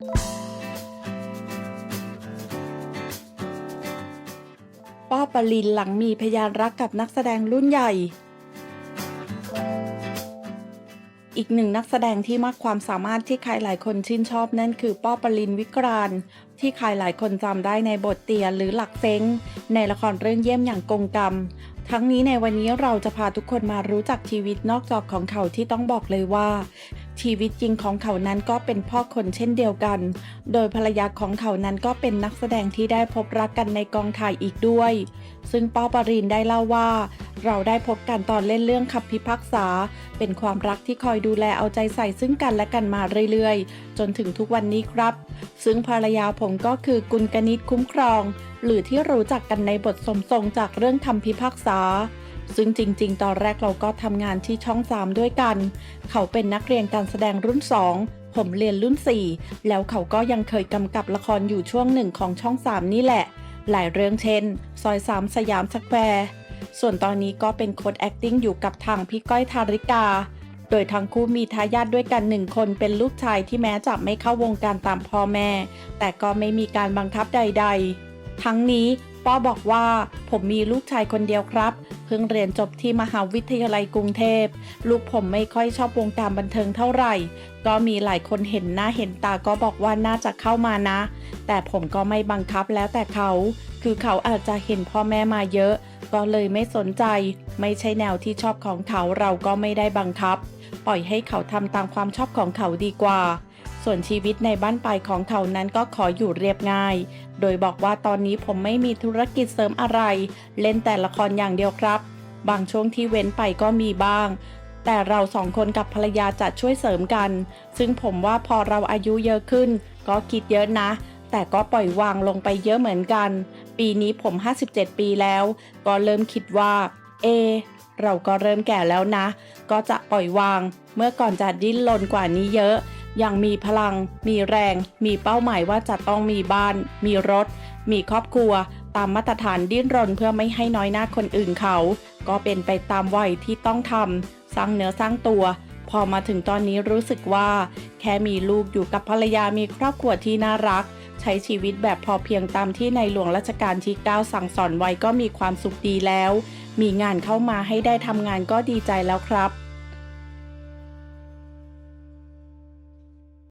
ป้อปรินหลังมีพยานรักกับนักแสดงรุ่นใหญ่ อีกหนึ่งนักแสดงที่มากความสามารถที่ใครหลายคนชื่นชอบนั่นคือป้อปรินวิกรานที่ใครหลายคนจำได้ในบทเตียหรือหลักเซ้ง ในละครเรื่องเยี่ยมอย่างกงกรรม ทั้งนี้ในวันนี้เราจะพาทุกคนมารู้จักชีวิตนอกจอของเขาที่ต้องบอกเลยว่า ชีวิตจริงของเขานั้นก็เป็นพ่อคนเช่นเดียวกัน โดยภรรยาของเขานั้นก็เป็นนักแสดงที่ได้พบรักกันในกองถ่ายอีกด้วย ซึ่งป้อปรินได้เล่าว่า เราได้พบกันตอนเล่นเรื่องขับพิพักษา เป็นความรักที่คอยดูแลเอาใจใส่ซึ่งกันและกันมาเรื่อยๆ จนถึงทุกวันนี้ครับ ซึ่งภรรยาผมก็คือกุลกนิษคุ้มครอง หรือที่รู้จักกันในบทสมทรงจากเรื่องคำพิพากษา ซึ่งจริง ๆ ตอนแรกเราก็ทำงานที่ช่อง3ด้วยกัน เขาเป็นนักเรียนการแสดงรุ่น 2 ผมเรียนรุ่น 4 แล้วเขาก็ยังเคยกำกับละครอยู่ช่วงหนึ่งของช่อง3นี่แหละ หลายเรื่องเช่น ซอย3สยามสแควร์ ส่วนตอนนี้ก็เป็นโค้ด acting อยู่กับทางพี่ก้อยทาริกา โดยทั้งคู่มีทายาทด้วยกันหนึ่งคนเป็นลูกชายที่แม้จะไม่เข้าวงการตามพ่อแม่ แต่ก็ไม่มีการบังคับใด ๆ ทั้งนี้ ป้อบอกว่า ผมมีลูกชายคนเดียวครับ เพิ่งเรียนจบที่มหาวิทยาลัยกรุงเทพ ลูกผมไม่ค่อยชอบวงการบันเทิงเท่าไหร่ ก็มีหลายคนเห็นหน้าเห็นตาก็บอกว่าน่าจะเข้ามานะ แต่ผมก็ไม่บังคับแล้วแต่เขา คือเขาอาจจะเห็นพ่อแม่มาเยอะ ก็เลยไม่สนใจ ไม่ใช่แนวที่ชอบของเขาเราก็ไม่ได้บังคับ ปล่อยให้เขาทำตามความชอบของเขาดีกว่า ส่วนชีวิตในบ้านปลายของเขานั้นก็ขออยู่เรียบง่าย โดยบอกว่าตอนนี้ผมไม่มีธุรกิจเสริมอะไร เล่นแต่ละครอย่างเดียวครับ บางช่วงที่เว้นไปก็มีบ้าง แต่เราสองคนกับภรรยาจะช่วยเสริมกัน ซึ่งผมว่าพอเราอายุเยอะขึ้น ก็คิดเยอะนะ แต่ก็ปล่อยวางลงไปเยอะเหมือนกัน ปีนี้ผม 57 ปีแล้ว ก็เริ่มคิดว่า เอ เราก็เริ่มแก่แล้วนะ ก็จะปล่อยวาง เมื่อก่อนจะดิ้นรนกว่านี้เยอะ ยังมีพลัง มีแรง มีเป้าหมายว่าจะต้องมีบ้าน มีรถ มีครอบครัว ตามมาตรฐานดิ้นรนเพื่อไม่ให้น้อยหน้าคนอื่นเขา ก็เป็นไปตามวัยที่ต้องทำสร้างเนื้อสร้างตัว พอมาถึงตอนนี้รู้สึกว่า แค่มีลูกอยู่กับภรรยามีครอบครัวที่น่ารัก ใช้ชีวิตแบบพอเพียงตามที่ในหลวงรัชกาลที่ 9 สั่งสอนไว้ก็มีความสุขดีแล้ว มีงานเข้ามาให้ได้ทำงานก็ดีใจแล้วครับ